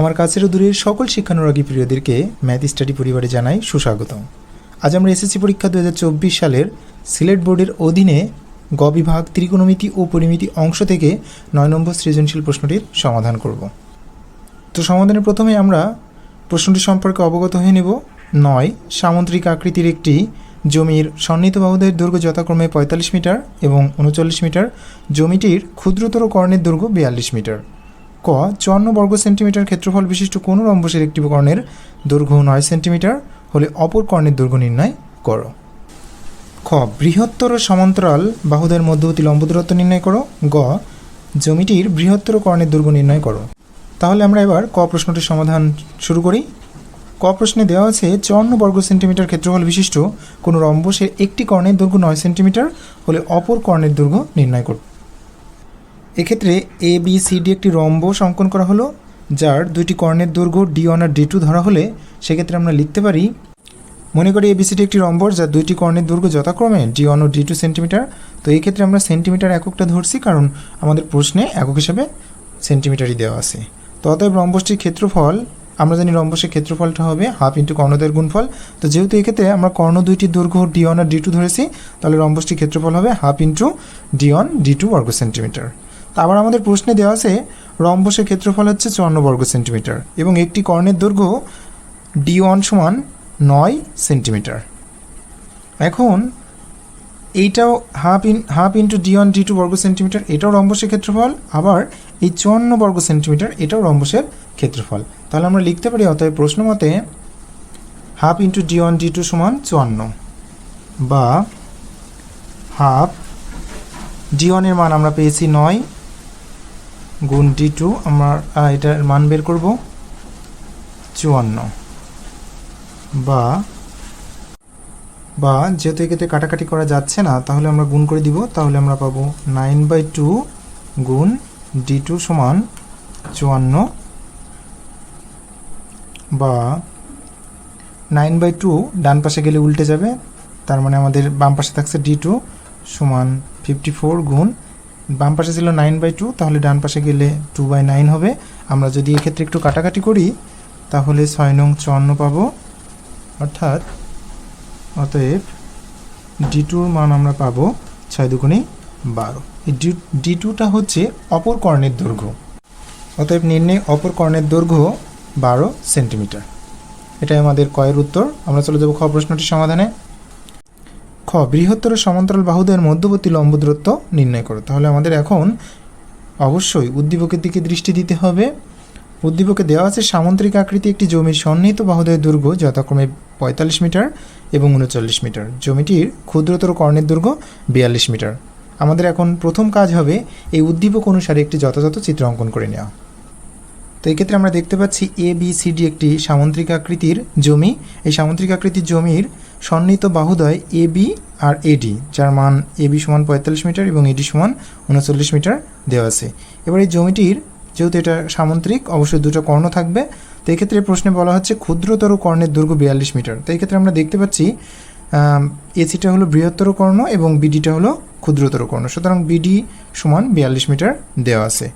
আমার কাছের দূরের সকল শিক্ষানুরাগী প্রিয়দেরকে ম্যাথ স্টাডি পরিবারে জানাই সুস্বাগতম। আজ আমরা এসএসসি পরীক্ষা দু হাজার চব্বিশ সালের সিলেট বোর্ডের অধীনে গ বিভাগ, ত্রিকোণমিতি ও পরিমিতি অংশ থেকে নয় নম্বর সৃজনশীল প্রশ্নটির সমাধান করব। তো সমাধানের প্রথমে আমরা প্রশ্নটি সম্পর্কে অবগত হয়ে নেব। নয়, সামুদ্রিক আকৃতির একটি জমির সন্নিহিত বাহুদের দৈর্ঘ্য যথাক্রমে পঁয়তাল্লিশ মিটার এবং উনচল্লিশ মিটার। জমিটির ক্ষুদ্রতর কর্ণের দৈর্ঘ্য বিয়াল্লিশ মিটার। ক, চুয়ান্ন বর্গ সেন্টিমিটার ক্ষেত্রফল বিশিষ্ট কোনো রম্বসের একটি কর্ণের দৈর্ঘ্য নয় সেন্টিমিটার, হলে অপর কর্ণের দৈর্ঘ্য নির্ণয় করো। খ, বৃহত্তর সমান্তরাল বাহুদের মধ্যবর্তী লম্ব দূরত্ব নির্ণয় করো। গ, জমিটির বৃহত্তর কর্ণের দৈর্ঘ্য নির্ণয় করো। তাহলে আমরা এবার ক প্রশ্নটির সমাধান শুরু করি। ক প্রশ্নে দেওয়া আছে, চুয়ান্ন বর্গ সেন্টিমিটার ক্ষেত্রফল বিশিষ্ট কোনো রম্বসের একটি কর্ণের দৈর্ঘ্য নয় সেন্টিমিটার, হলে অপর কর্ণের দৈর্ঘ্য নির্ণয় করো এক্ষেত্রে এ বি সি ডি একটি রম্বস অঙ্কন করা হলো, যার দুইটি কর্ণের দৈর্ঘ্য ডি ওয়ান আর ডি টু ধরা হলে সেক্ষেত্রে আমরা লিখতে পারি, মনে করি এবিসিডি একটি রম্বস যার দুইটি কর্ণের দৈর্ঘ্য যথাক্রমে ডি ওয়ান ও ডি টু সেন্টিমিটার তো এই ক্ষেত্রে আমরা সেন্টিমিটার এককটা ধরছি কারণ আমাদের প্রশ্নে একক হিসাবে সেন্টিমিটারই দেওয়া আছে। তো অতএব রম্বসটির ক্ষেত্রফল, আমরা জানি রম্বসের ক্ষেত্রফলটা হবে হাফ ইন্টু কর্ণদের গুণফল। তো যেহেতু এক্ষেত্রে আমরা কর্ণ দুইটির দৈর্ঘ্য ডি ওয়ান আর ডি টু ধরেছি, তাহলে রম্বসটির ক্ষেত্রফল হবে half into D one D two বর্গ সেন্টিমিটার আবার আমাদের প্রশ্নে দেওয়া আছে, রম্বসের ক্ষেত্রফল হচ্ছে চুয়ান্ন বর্গ সেন্টিমিটার এবং একটি কর্ণের দৈর্ঘ্য ডি ওয়ান সমান নয় সেন্টিমিটার। এখন, এইটাও half in, half into D one D two বর্গ সেন্টিমিটার, এটাও রম্বসের ক্ষেত্রফল, আবার এই চুয়ান্ন বর্গ সেন্টিমিটার, এটাও রম্বসের ক্ষেত্রফল। তাহলে আমরা লিখতে পারি, অতএব প্রশ্ন মতে, half into D one D two সমান চুয়ান্ন বা হাফ ডি ওয়ানের মান আমরা পেয়েছি নয় গুণ ডি টু, আমরা এটার মান বের করব চুয়ান্ন। বা বা, যেহেতু এক্ষেত্রে কাটাকাটি করা যাচ্ছে না, তাহলে আমরা গুণ করে দিব, তাহলে আমরা পাবো নাইন বাই টু গুণ ডি টু সমান চুয়ান্ন। বা, নাইন বাই টু ডান পাশে গেলে উল্টে যাবে, তার মানে আমাদের বাম পাশে থাকছে ডি টু সমান ফিফটি ফোর গুণ বাম পাশে ছিল নাইন বাই টু তাহলে ডান পাশে গেলে টু বাই নাইন হবে। আমরা যদি এক্ষেত্রে একটু কাটাকাটি করি, তাহলে ছয় নং চুয়ান্ন পাবো। অর্থাৎ অতএব ডি টুর মান আমরা পাবো ছয় দুগুণে বারো। এই ডি টুটা হচ্ছে অপর কর্ণের দৈর্ঘ্য। অতএব নির্ণয় অপর কর্ণের দৈর্ঘ্য বারো সেন্টিমিটার এটাই আমাদের কয়ের উত্তর। আমরা চলে যাব খ প্রশ্নটির সমাধানে। খ, বৃহত্তর সমান্তরাল বাহুদের মধ্যবর্তী লম্ব দূরত্ব নির্ণয় করো। তাহলে আমাদের এখন অবশ্যই উদ্দীপকের দিকে দৃষ্টি দিতে হবে। উদ্দীপকে দেওয়া আছে সামুদ্রিক আকৃতি একটি জমির সন্নিহিত বাহুদের দুর্গ যথাক্রমে পঁয়তাল্লিশ মিটার এবং উনচল্লিশ মিটার। জমিটির ক্ষুদ্রতর কর্ণের দুর্গ বিয়াল্লিশ মিটার। আমাদের এখন প্রথম কাজ হবে এই উদ্দীপক অনুসারে একটি যথাযথ চিত্র অঙ্কন করে নেওয়া। তো এক্ষেত্রে আমরা দেখতে পাচ্ছি এ বি সি ডি একটি সামুদ্রিক আকৃতির জমি। এই সামুদ্রিক আকৃতির জমির সন্নিহিত বাহুদয় এ বি আর এডি যার মান এ বি সমান পঁয়তাল্লিশ মিটার এবং এডি সমান উনচল্লিশ মিটার দেওয়া আছে। এবার এই জমিটির, যেহেতু এটা সামুদ্রিক অবশ্যই দুটো কর্ণ থাকবে, তো এক্ষেত্রে প্রশ্নে বলা হচ্ছে ক্ষুদ্রতর কর্ণের দৈর্ঘ্য বিয়াল্লিশ মিটার। তো এক্ষেত্রে আমরা দেখতে পাচ্ছি এসিটা হলো বৃহত্তর কর্ণ এবং বিডিটা হলো ক্ষুদ্রতর কর্ণ। সুতরাং বিডি সমান বিয়াল্লিশ মিটার দেওয়া আছে।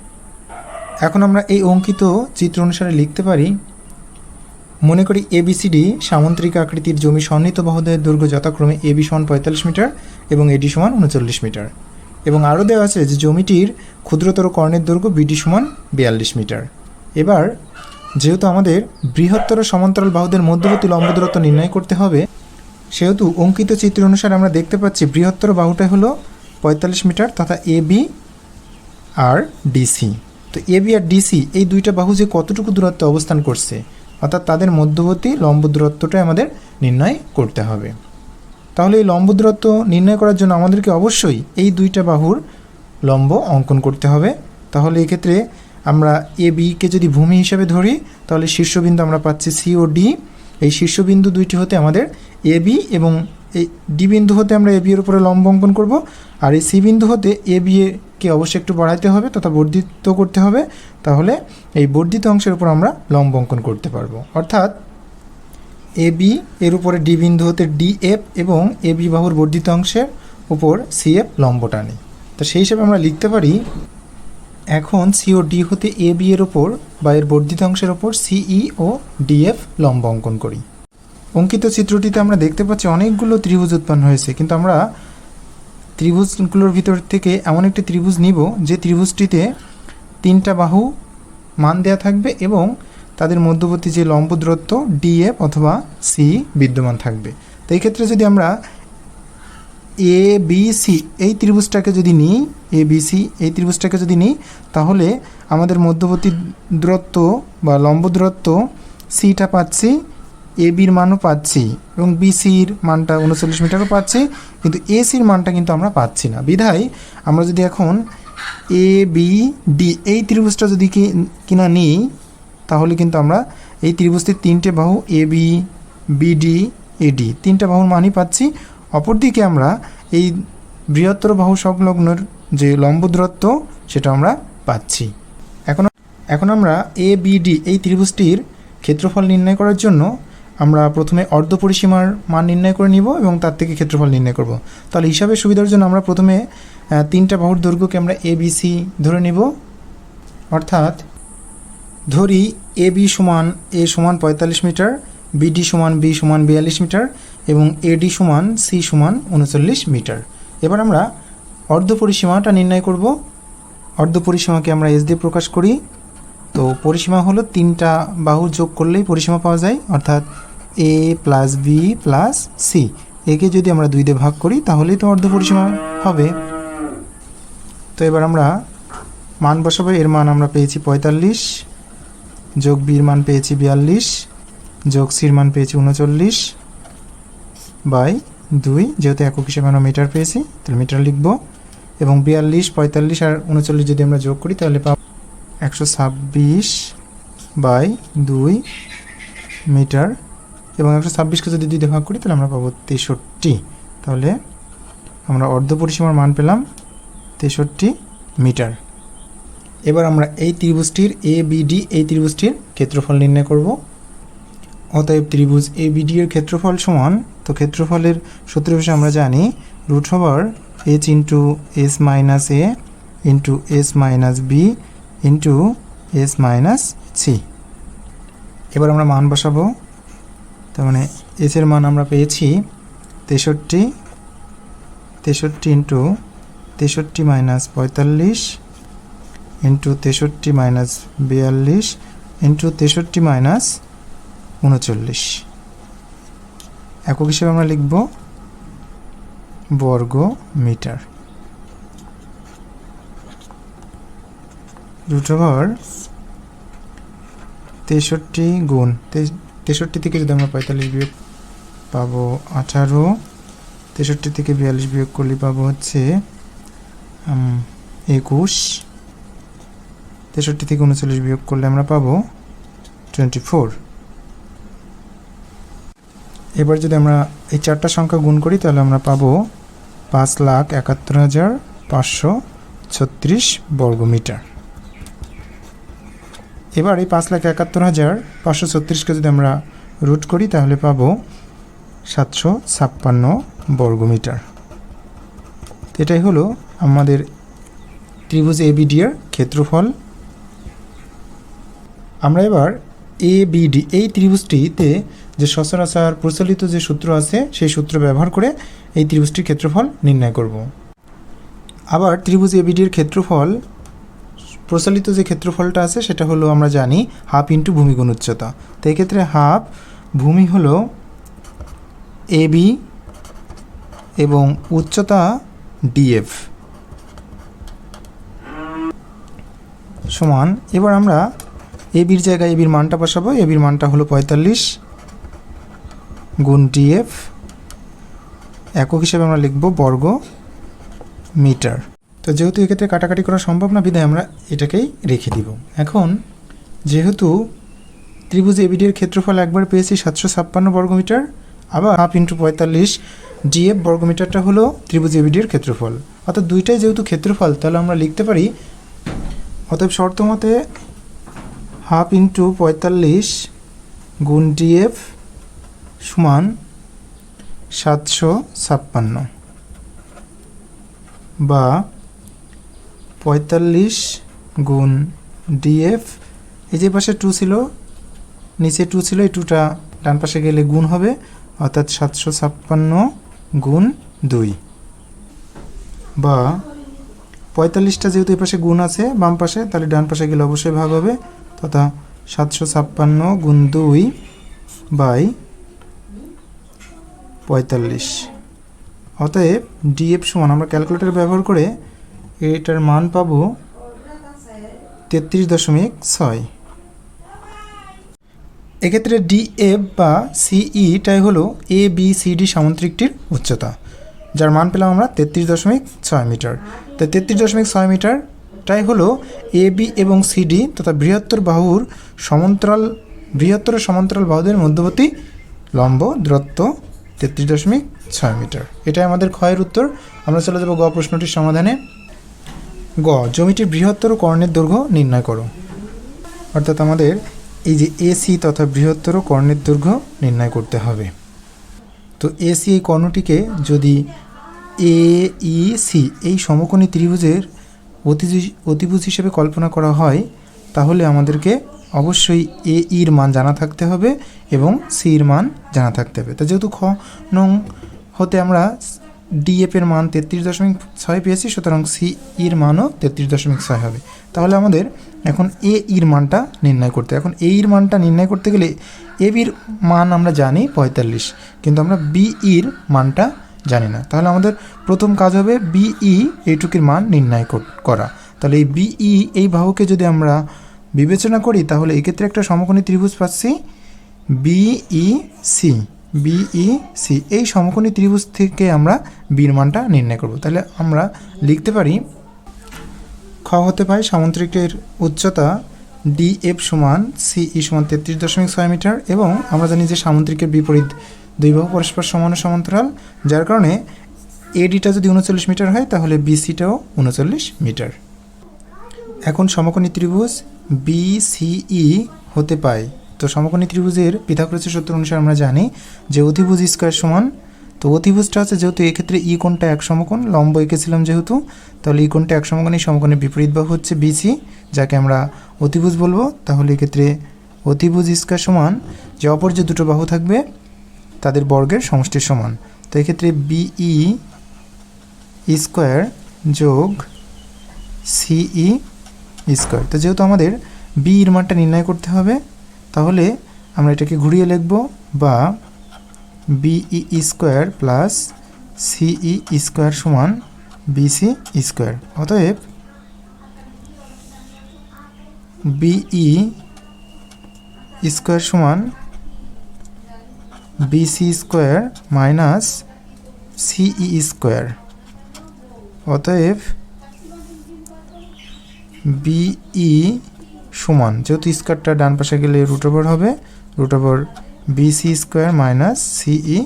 এখন আমরা এই অঙ্কিত চিত্র অনুসারে লিখতে পারি মনে করি এবিসিডি সামুদ্রিক আকৃতির জমি সন্নিহিত বাহুদের দৈর্ঘ্য যথাক্রমে এবি সমান পঁয়তাল্লিশ মিটার এবং এডি সমান উনচল্লিশ মিটার। এবং আরও দেওয়া আছে যে জমিটির ক্ষুদ্রতর কর্ণের দৈর্ঘ্য বিডি সমান বিয়াল্লিশ মিটার। এবার, যেহেতু আমাদের বৃহত্তর সমান্তরাল বাহুদের মধ্যবর্তী লম্ব দূরত্ব নির্ণয় করতে হবে, সেহেতু অঙ্কিত চিত্র অনুসারে আমরা দেখতে পাচ্ছি বৃহত্তর বাহুটা হলো পঁয়তাল্লিশ মিটার তথা এ বি আর ডিসি তো এ বি আর ডিসি এই দুইটা বাহু যে কতটুকু দূরত্বে অবস্থান করছে অর্থাৎ তাদের মধ্যবর্তী লম্ব দূরত্বটাই আমাদের নির্ণয় করতে হবে। তাহলে এই লম্ব দূরত্ব নির্ণয় করার জন্য আমাদেরকে অবশ্যই এই দুইটা বাহুর লম্ব অঙ্কন করতে হবে। তাহলে এক্ষেত্রে আমরা এ বিকে যদি ভূমি হিসেবে ধরি, তাহলে শীর্ষবিন্দু আমরা পাচ্ছি সি ও ডি। এই শীর্ষবিন্দু দুইটি হতে আমাদের এ, বি এবং এই ডি বিন্দু হতে আমরা এ বি এর উপরে লম্ব অঙ্কন করব, আর এই সি বিন্দু হতে এ বি কে অবশ্যই একটু বাড়াইতে হবে তথা বর্ধিত করতে হবে, তাহলে এই বর্ধিত অংশের উপর আমরা লম্ব অঙ্কন করতে পারব। অর্থাৎ এ বি এর উপরে ডি বিন্দু হতে ডি এফ এবং এ বি বাহুর বর্ধিত অংশের উপর সি এফ লম্ব টানি। তো সেই হিসেবে আমরা লিখতে পারি, এখন সি ও ডি হতে এ বি এর ওপর বা এর বর্ধিত অংশের ওপর সিই ও ডিএফ লম্ব অঙ্কন করি। অঙ্কিত চিত্রটিতে আমরা দেখতে পাচ্ছি অনেকগুলো ত্রিভুজ উৎপন্ন হয়েছে, কিন্তু আমরা ত্রিভুজগুলোর ভিতর থেকে এমন একটি ত্রিভুজ নিব যে ত্রিভুজটিতে তিনটা বাহু মান দেয়া থাকবে এবং তাদের মধ্যবর্তী যে লম্ব দূরত্ব ডিএফ অথবা সি বিদ্যমান থাকবে। তো এই ক্ষেত্রে যদি আমরা এ, বি, সি এই ত্রিভুজটাকে যদি নিই, এ, বি, সি এই ত্রিভুজটাকে যদি নিই, তাহলে আমাদের মধ্যবর্তী দূরত্ব বা লম্ব দূরত্ব সিটা পাচ্ছি এ বির মানও পাচ্ছি এবং বিসির মানটা উনচল্লিশ মিটারও পাচ্ছি, কিন্তু এসির মানটা কিন্তু আমরা পাচ্ছি না। বিধায় আমরা যদি এখন এ বি ডি এই ত্রিভুজটা যদি কিনা নিই, তাহলে কিন্তু আমরা এই ত্রিভুজটির তিনটে বাহু এ বি বিডি এডি তিনটা বাহুর মানই পাচ্ছি। অপরদিকে আমরা এই বৃহত্তর বাহু সংলগ্নর যে লম্ব দূরত্ব, সেটা আমরা পাচ্ছি। এখন এখন আমরা এ বিডি এই ত্রিভুজটির ক্ষেত্রফল নির্ণয় করার জন্য আমরা প্রথমে অর্ধ পরিসীমার মান নির্ণয় করে নিব এবং তার থেকে ক্ষেত্রফল নির্ণয় করব। তাহলে হিসাবের সুবিধার জন্য আমরা প্রথমে তিনটা বাহুর দৈর্ঘ্যকে আমরা এ সি ধরে নিব। অর্থাৎ ধরি এ, বি সমান এ সমান পঁয়তাল্লিশ মিটার বিডি সমান বি সমান বিয়াল্লিশ মিটার এবং এডি সমান সি সমান উনচল্লিশ মিটার। এবার আমরা অর্ধ পরিসীমাটা নির্ণয় করব। অর্ধ পরিসীমাকে আমরা এস দিয়ে প্রকাশ করি। তো পরিসীমা হলো তিনটা বাহু যোগ করলেই পরিসীমা পাওয়া যায়। অর্থাৎ A plus B plus C একে যদি আমরা দুই দিয়ে ভাগ করি, তাহলেই তো অর্ধ পরিসীমা হবে। তো এবার আমরা মান বসাবো। এর মান আমরা পেয়েছি পঁয়তাল্লিশ, যোগ বির মান পেয়েছি বিয়াল্লিশ, যোগ সির মান পেয়েছি উনচল্লিশ বাই দুই। যেহেতু একক হিসেবে আমরা মিটার পেয়েছি, তাহলে মিটার লিখব। এবং বিয়াল্লিশ, পঁয়তাল্লিশ আর উনচল্লিশ যদি আমরা যোগ করি, তাহলে পাবো একশো ছাব্বিশ বাই দুই মিটার এবং একশো ছাব্বিশকে যদি দুই ভাগ করি, তাহলে আমরা পাবো তেষট্টি। তাহলে আমরা অর্ধ পরিসীমার মান পেলাম তেষট্টি মিটার। এবার আমরা এই ত্রিভুজটির এ বিডি এই ত্রিভুজটির ক্ষেত্রফল নির্ণয় করব। অতএব ত্রিভুজ এ বিডি এর ক্ষেত্রফল সমান, তো ক্ষেত্রফলের সূত্র হিসেবে আমরা জানি root over H into S minus A into S minus B into S minus C এবার আমরা মান বসাবো। তার মানে এস এর মান আমরা পেয়েছি তেষট্টি তেষট্টি ইন্টু তেষট্টি মাইনাস পঁয়তাল্লিশ ইন্টু তেষট্টি মাইনাস বিয়াল্লিশ ইন্টু তেষট্টি মাইনাস উনচল্লিশ। একক হিসেবে আমরা লিখব বর্গ মিটার। রুট ওভার তেষট্টি গুণ তেষট্টি থেকে যদি আমরা পঁয়তাল্লিশ বিয়োগ পাবো আঠারো, তেষট্টি থেকে বিয়াল্লিশ বিয়োগ করলে পাবো হচ্ছে একুশ। তেষট্টি থেকে উনচল্লিশ বিয়োগ করলে আমরা পাবো টোয়েন্টি ফোর এবার যদি আমরা এই চারটা সংখ্যা গুণ করি, তাহলে আমরা পাবো পাঁচ লাখ একাত্তর হাজার পাঁচশো ছত্রিশ বর্গমিটার। এবার এই পাঁচ লাখ একাত্তর হাজার পাঁচশো ছত্রিশকে যদি আমরা রুট করি, তাহলে পাবো সাতশো ছাপ্পান্ন বর্গমিটার। এটাই হলো আমাদের ত্রিভুজ এবিডি এর ক্ষেত্রফল। আমরা এবার এ বিডি এই ত্রিভুজটিতে যে সচরাচর প্রচলিত যে সূত্র আছে, সেই সূত্র ব্যবহার করে এই ত্রিভুজটির ক্ষেত্রফল নির্ণয় করব। আবার ত্রিভুজ এবিডি এর ক্ষেত্রফল প্রচলিত যে ক্ষেত্রফলটা আছে, সেটা হলো আমরা জানি হাফ ইন্টু ভূমিগুণ উচ্চতা। তো এক্ষেত্রে হাফ ভূমি হলো এবি এবং উচ্চতা ডিএফ সমান, এবার আমরা এবির জায়গায় এবির মানটা বসাবো। এবির মানটা হলো পঁয়তাল্লিশ গুণ ডিএফ একক হিসেবে আমরা লিখব বর্গ মিটার। তো যেহেতু এক্ষেত্রে কাটাকাটি করা সম্ভব না, বিধায় আমরা এটাকেই রেখে দিব। এখন, যেহেতু ত্রিভুজ এবিডির ক্ষেত্রফল একবার পেয়েছি সাতশো ছাপ্পান্ন বর্গমিটার, আবার হাফ ইন্টু পঁয়তাল্লিশ ডিএফ বর্গমিটারটা হলো ত্রিভুজ এবিডির ক্ষেত্রফল। অর্থাৎ দুইটাই যেহেতু ক্ষেত্রফল, তাহলে আমরা লিখতে পারি, অতএব শর্ত মতে হাফ ইন্টু পঁয়তাল্লিশ গুণ ডিএফ সমান সাতশো ছাপ্পান্ন বা পঁয়তাল্লিশ গুণ ডিএফ, এই যে পাশে টু ছিল, নিচে টু ছিল, এই টুটা ডান পাশে গেলে গুণ হবে, অর্থাৎ সাতশো ছাপ্পান্ন গুণ দুই। বা পঁয়তাল্লিশটা যেহেতু এই পাশে গুণ আছে, বাম পাশে, তাহলে ডান পাশে গেলে অবশ্যই ভাগ হবে, তথা সাতশো ছাপ্পান্ন গুণ দুই বাই পঁয়তাল্লিশ। অতএব ডিএফ সমান, আমরা ক্যালকুলেটর ব্যবহার করে এটার মান পাবো তেত্রিশ দশমিক ছয়। এক্ষেত্রে ডিএফ বা সিইটাই হলো এ, বি, সি, ডি সামুদ্রিকটির উচ্চতা, যার মান পেলাম আমরা তেত্রিশ দশমিক ছয় মিটার। তো তেত্রিশ দশমিক ছয় মিটারটাই হলো এ, বি এবং সিডি তথা বৃহত্তর বাহুর সমান্তরাল, বৃহত্তর সমান্তরাল বাহুদের মধ্যবর্তী লম্ব দূরত্ব তেত্রিশ দশমিক ছয় মিটার। এটাই আমাদের ক্ষয়ের উত্তর। আমরা চলে যাব গ প্রশ্নটির সমাধানে। গ, জমিটির বৃহত্তর কর্ণের দৈর্ঘ্য নির্ণয় করো। অর্থাৎ আমাদের এই যে এসি তথা বৃহত্তর কর্ণের দৈর্ঘ্য নির্ণয় করতে হবে। তো এসি এই কর্ণটিকে যদি এ ই সি এই সমকোণী ত্রিভুজের অতিভুজ অতিভুজ হিসেবে কল্পনা করা হয়, তাহলে আমাদেরকে অবশ্যই এ ইর মান জানা থাকতে হবে এবং সির মান জানা থাকতে হবে। তো যেহেতু খ নং হতে আমরা ডিএফ এর মান তেত্রিশ দশমিক ছয় পেয়েছি, সুতরাং সি ইর মানও তেত্রিশ দশমিক ছয় হবে। তাহলে আমাদের এখন এ ইর মানটা নির্ণয় করতে। এখন এ ইর মানটা নির্ণয় করতে গেলে এ বির মান আমরা জানি পঁয়তাল্লিশ, কিন্তু আমরা বি ইর মানটা জানি না। তাহলে আমাদের প্রথম কাজ হবে বিই এইটুকির মান নির্ণয় কর- তাহলে এই বিই এই বাহুকে যদি আমরা বিবেচনা করি, তাহলে এক্ষেত্রে একটা সমকোণী ত্রিভুজ পাচ্ছি বিই সি বিই সি, এই সমকোণী ত্রিভুজ থেকে আমরা বির মানটা নির্ণয় করব। তাহলে আমরা লিখতে পারি, খ হতে পাই সামুদ্রিকের উচ্চতা ডিএফ সমান সিই সমান তেত্রিশ দশমিক ছয় মিটার এবং আমরা জানি যে সামুদ্রিকের বিপরীত দুই বাহু পরস্পর সমান সমান্তরাল, যার কারণে এডিটা যদি উনচল্লিশ মিটার হয়, তাহলে বিসিটাও উনচল্লিশ মিটার। এখন সমকোণী ত্রিভুজ বিসিই হতে পাই তো সমকোণী ত্রিভুজের পৃথকরচের সূত্র অনুসারে আমরা জানি যে অতিভুজ স্কোয়ার সমান, তো অতিভুজটা আছে যেহেতু এক্ষেত্রে ই কোণটা এক সমকোণ, লম্ব এঁকেছিলাম যেহেতু, তাহলে ই কোণটা এক সমকোণ, এই সমকোণের বিপরীত বাহু হচ্ছে বিসি যাকে আমরা অতিভুজ বলব। তাহলে এক্ষেত্রে অতিভুজ স্কোয়ার সমান, যে অপর যে দুটো বাহু থাকবে, তাদের বর্গের সমষ্টির সমান। তো এক্ষেত্রে বিই স্কোয়ার যোগ সিই স্কোয়ার। তো যেহেতু আমাদের বি এর মানটা নির্ণয় করতে হবে তাহলে আমরা এটাকে ঘুরিয়ে লিখব বা BE square plus CE square সমান বিসি স্কোয়ার অতএব বিই স্কোয়ার সমান BC square minus CE square অতএব বিই সমান। যেহেতু স্কোয়ারটা ডান পাশে গেলে রুট ওভার হবে root over BC square minus CE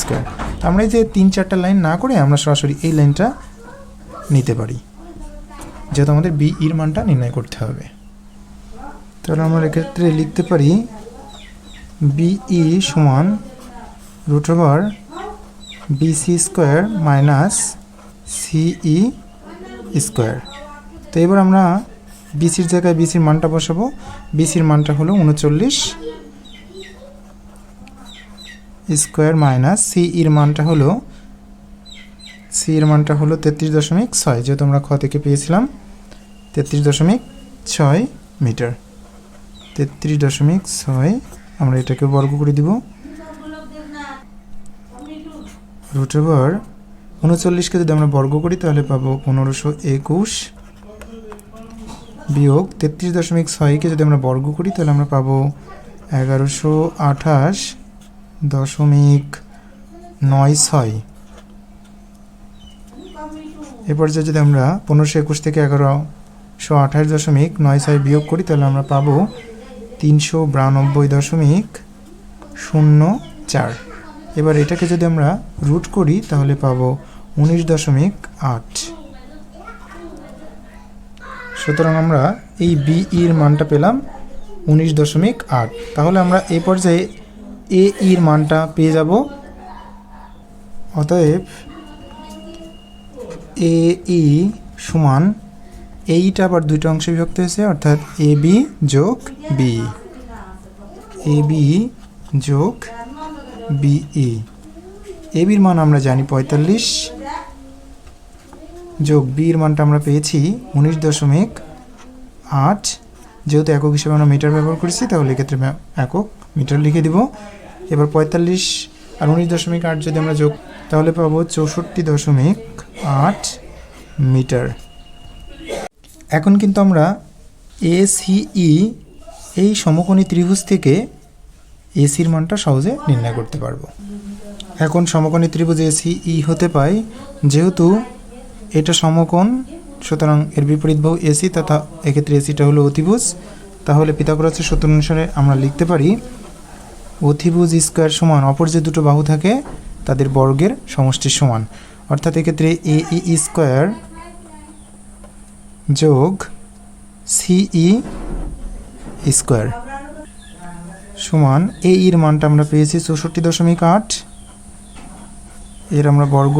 square আমরা এই যে তিন চারটা লাইন না করে আমরা সরাসরি এই লাইনটা নিতে পারি। যেহেতু আমাদের বি ইর মানটা নির্ণয় করতে হবে। তাহলে আমরা এক্ষেত্রে লিখতে পারি বিই সমান root over BC square minus CE square তো এবার আমরা বিসির জায়গায় বিসির মানটা বসাবো। বিসির মানটা হলো উনচল্লিশ স্কোয়ার মাইনাস সি এর মানটা হলো, সি এর মানটা হলো তেত্রিশ দশমিক ছয়, যেহেতু আমরা খ থেকে পেয়েছিলাম, তেত্রিশ দশমিক ছয় মিটার। তেত্রিশ দশমিক ছয়, আমরা এটাকে বর্গ করে দিব। রুট ওভার উনচল্লিশকে যদি আমরা বর্গ করি, তাহলে পাবো পনেরোশো একুশ। বিয়োগ তেত্রিশ দশমিক ছয়কে যদি আমরা বর্গ করি, তাহলে আমরা পাবো এগারোশো আঠাশ দশমিক নয় ছয়। এ পর্যায়ে যদি আমরা পনেরোশো একুশ থেকে এগারোশো আঠাশ দশমিক নয় ছয় বিয়োগ করি, তাহলে আমরা পাবো তিনশো বিরানব্বই দশমিক শূন্য চার। এবার এটাকে যদি আমরা রুট করি, তাহলে পাবো উনিশ দশমিক আট। সুতরাং আমরা এই বি এর মানটা পেলাম উনিশ দশমিক আট। তাহলে আমরা এই পর্যায়ে এ ইর মানটা পেয়ে যাব। অতএব এ ই সমান এইটা আবার দুইটা অংশে বিভক্ত হয়েছে, অর্থাৎ এ বি যোগ বি এ বি যোগ বিই এ বির মান আমরা জানি পঁয়তাল্লিশ। যোগ বির মানটা আমরা পেয়েছি উনিশ দশমিক আট। যেহেতু একক হিসেবে আমরা মিটার ব্যবহার করেছি, তাহলে এক্ষেত্রে একক মিটার লিখে দিব। এবার পঁয়তাল্লিশ আর উনিশ দশমিক আট যদি আমরা যোগ, তাহলে পাবো চৌষট্টি দশমিক আট মিটার এখন কিন্তু আমরা এসিই এই সমকোণী ত্রিভুজ থেকে এসির মানটা সহজে নির্ণয় করতে পারব। এখন সমকোণী ত্রিভুজ এসিই হতে পাই যেহেতু এটা সমকোণ, সুতরাং এর বিপরীত বাহু এসি তথা এক্ষেত্রে এসিটা হলো অতিভুজ। তাহলে পিতাগরাসের সূত্র অনুসারে আমরা লিখতে পারি, অতিভুজ স্কোয়ার সমান অপর যে দুটো বাহু থাকে, তাদের বর্গের সমষ্টির সমান। অর্থাৎ এক্ষেত্রে এ ই স্কোয়ার যোগ সিই স্কোয়ার সমান এ ইর মানটা আমরা পেয়েছি চৌষট্টি দশমিক আট। এর আমরা বর্গ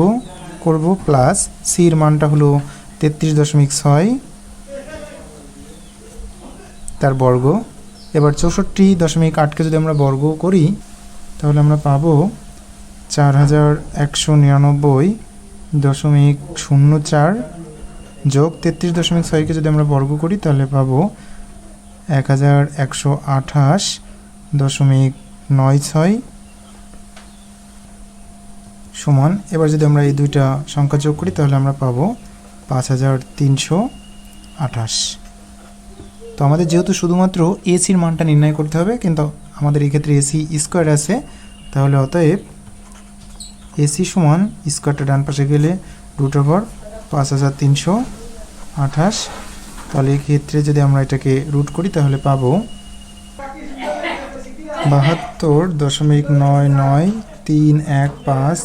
করব প্লাস সির মানটা হলো তেত্রিশ দশমিক ছয় তার বর্গ। এবার চৌষট্টি দশমিক আটকে যদি আমরা বর্গ করি, তাহলে আমরা পাবো চার হাজার একশো নিরানব্বই দশমিক শূন্য চার যোগ তেত্রিশ দশমিক ছয়কে যদি আমরা বর্গ করি, তাহলে পাবো এক হাজার একশো আঠাশ দশমিক নয় ছয় সমান। এবার যদি আমরা এই দুইটা সংখ্যা যোগ করি, তাহলে আমরা পাবো পাঁচ হাজার তিনশো আঠাশ। তো আমাদের যেহেতু শুধুমাত্র এসির মানটা নির্ণয় করতে হবে, কিন্তু আমাদের এই ক্ষেত্রে এসি স্কোয়ার আছে, তাহলে অতএব এসি সমান স্কোয়ারটা ডান পাশে গেলে রুট ওভার পাঁচ হাজার তিনশো আঠাশ। তাহলে এই ক্ষেত্রে যদি আমরা এটাকে রুট করি, তাহলে পাবো বাহাত্তর দশমিক নয় নয় তিন এক পাঁচ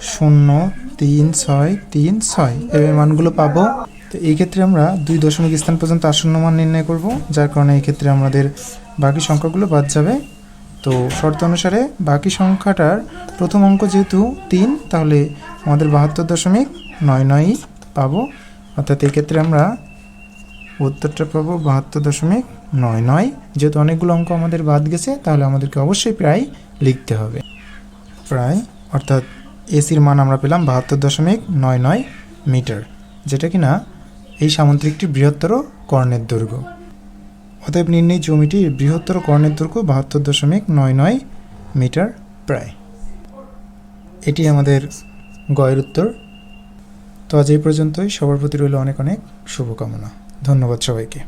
শূন্য, তিন, ছয় তিন, ছয়। এর মানগুলো পাবো। তো এই ক্ষেত্রে আমরা দুই দশমিক স্থান পর্যন্ত আসন্ন মান নির্ণয় করব, যার কারণে এই ক্ষেত্রে আমাদের বাকি সংখ্যাগুলো বাদ যাবে। তো শর্ত অনুসারে বাকি সংখ্যাটার প্রথম অঙ্ক যেহেতু তিন, তাহলে আমাদের বাহাত্তর দশমিক নয় নয়ই পাবো। অর্থাৎ এই ক্ষেত্রে আমরা উত্তরটা পাবো বাহাত্তর দশমিক নয় নয়। যেহেতু অনেকগুলো অঙ্ক আমাদের বাদ গেছে, তাহলে আমাদেরকে অবশ্যই প্রায় লিখতে হবে। প্রায়, অর্থাৎ এসির মান আমরা পেলাম বাহাত্তর দশমিক নয় নয় মিটার, যেটা কিনা এই সামুদ্রিকটি বৃহত্তর কর্ণের দৈর্ঘ্য অতএব নির্ণয় জমিটির বৃহত্তর কর্ণের দৈর্ঘ্য বাহাত্তর দশমিক নয় নয় মিটার প্রায়। এটি আমাদের গয়ের উত্তর। তো আজ এই পর্যন্তই। সবার প্রতি রইল অনেক অনেক শুভকামনা। ধন্যবাদ সবাইকে।